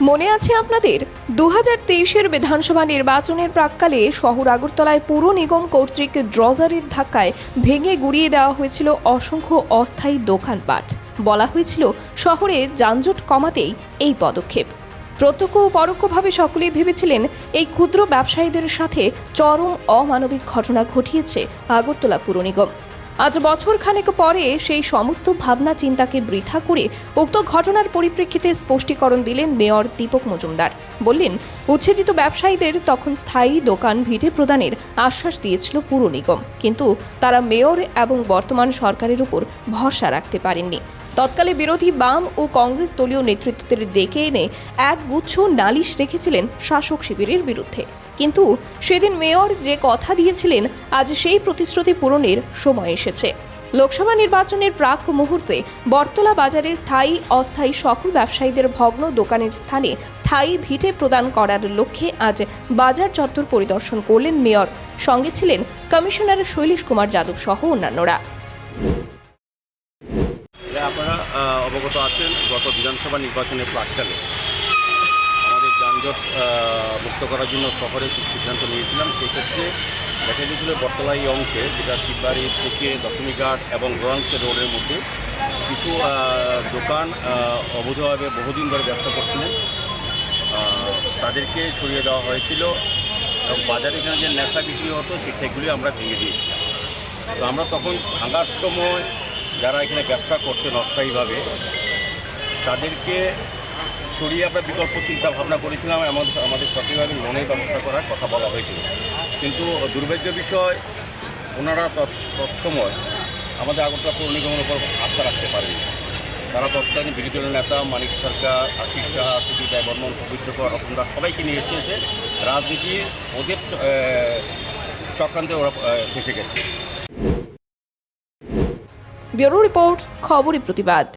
মনে আছে আপনাদের? দু হাজার তেইশের বিধানসভা নির্বাচনের প্রাককালে শহর আগরতলায় পুর নিগম কর্তৃক ড্রজারের ধাক্কায় ভেঙে গুড়িয়ে দেওয়া হয়েছিল অসংখ্য অস্থায়ী দোকানপাট। বলা হয়েছিল, শহরে যানজট কমাতেই এই পদক্ষেপ। প্রত্যক্ষ ও পরোক্ষভাবে সকলেই ভেবেছিলেন, এই ক্ষুদ্র ব্যবসায়ীদের সাথে চরম অমানবিক ঘটনা ঘটিয়েছে আগরতলা পুর নিগম। আজ বছর খানেক পরে সেই সমস্ত ভাবনা চিন্তাকে বৃথা করে উক্ত ঘটনার পরিপ্রেক্ষিতে স্পষ্টীকরণ দিলেন মেয়র দীপক মজুমদার। বললেন, উচ্ছেদিত ব্যবসায়ীদের তখন স্থায়ী দোকান ভিটে প্রদানের আশ্বাস দিয়েছিল পুর নিগম, কিন্তু তারা মেয়র এবং বর্তমান সরকারের উপর ভরসা রাখতে পারেননি। তৎকালে বিরোধী বাম ও কংগ্রেস দলীয় নেতৃত্বদের ডেকে এনে এক গুচ্ছ নালিশ রেখেছিলেন শাসক শিবিরের বিরুদ্ধে। কিন্তু সেদিন মেয়র যে কথা দিয়েছিলেন, আজ সেই প্রতিশ্রুতি পূরণের সময় এসেছে। লোকসভা নির্বাচনের প্রাক মুহূর্তে বটতলা বাজারে স্থায়ী, অস্থায়ী সকল ব্যবসায়ীদের ভগ্ন দোকানের স্থানে স্থায়ী ভিটে প্রদান করার লক্ষ্যে আজ বাজার চত্বর পরিদর্শন করলেন মেয়র। সঙ্গে ছিলেন কমিশনার শৈলেশ কুমার যাদব সহ অন্যান্যরা। আপনারা অবগত আছেন, গত বিধানসভা নির্বাচনের প্রাককালে। যানজট মুক্ত করার জন্য শহরে কিছু সিদ্ধান্ত নিয়েছিলাম। সেক্ষেত্রে দেখা গিয়েছিল বটতলা এই অংশে, যেটা শিববাড়ি থেকে দশমীঘাট এবং রোয়াংশে রোডের মধ্যে কিছু দোকান অবৈধভাবে বহুদিন ধরে ব্যবসা করছিলেন। তাদেরকে সরিয়ে দেওয়া হয়েছিল এবং বাজারে এখানে যে নেশা বিক্রি হতো সেগুলি আমরা ভেঙে দিয়েছিলাম তো আমরা তখন ভাঙার সময় যারা এখানে ব্যবসা করতেন অস্থায়ীভাবে, তাদেরকে সরিয়ে আমরা বিকল্প চিন্তা ভাবনা করেছিলাম আমাদের আমাদের সঠিকভাবে লোনের ব্যবস্থা করার কথা বলা হয়েছিল। কিন্তু দুর্ভাগ্য বিষয়, ওনারা তৎসময় আমাদের আগরতলা পৌর নিগমের উপর আস্থা রাখতে পারেনি তারা তৎকালীন বিরোধী দলের নেতা মানিক সরকার আশিস সাহা, সুদীপ রায় বর্মন, পবিত্র কর রতন দাস সবাইকে নিয়ে এসেছে। রাজনীতির ওদের চক্রান্তে ওরা ফেসে গেছে। ব্যুরো রিপোর্ট, খবরই প্রতিবাদ।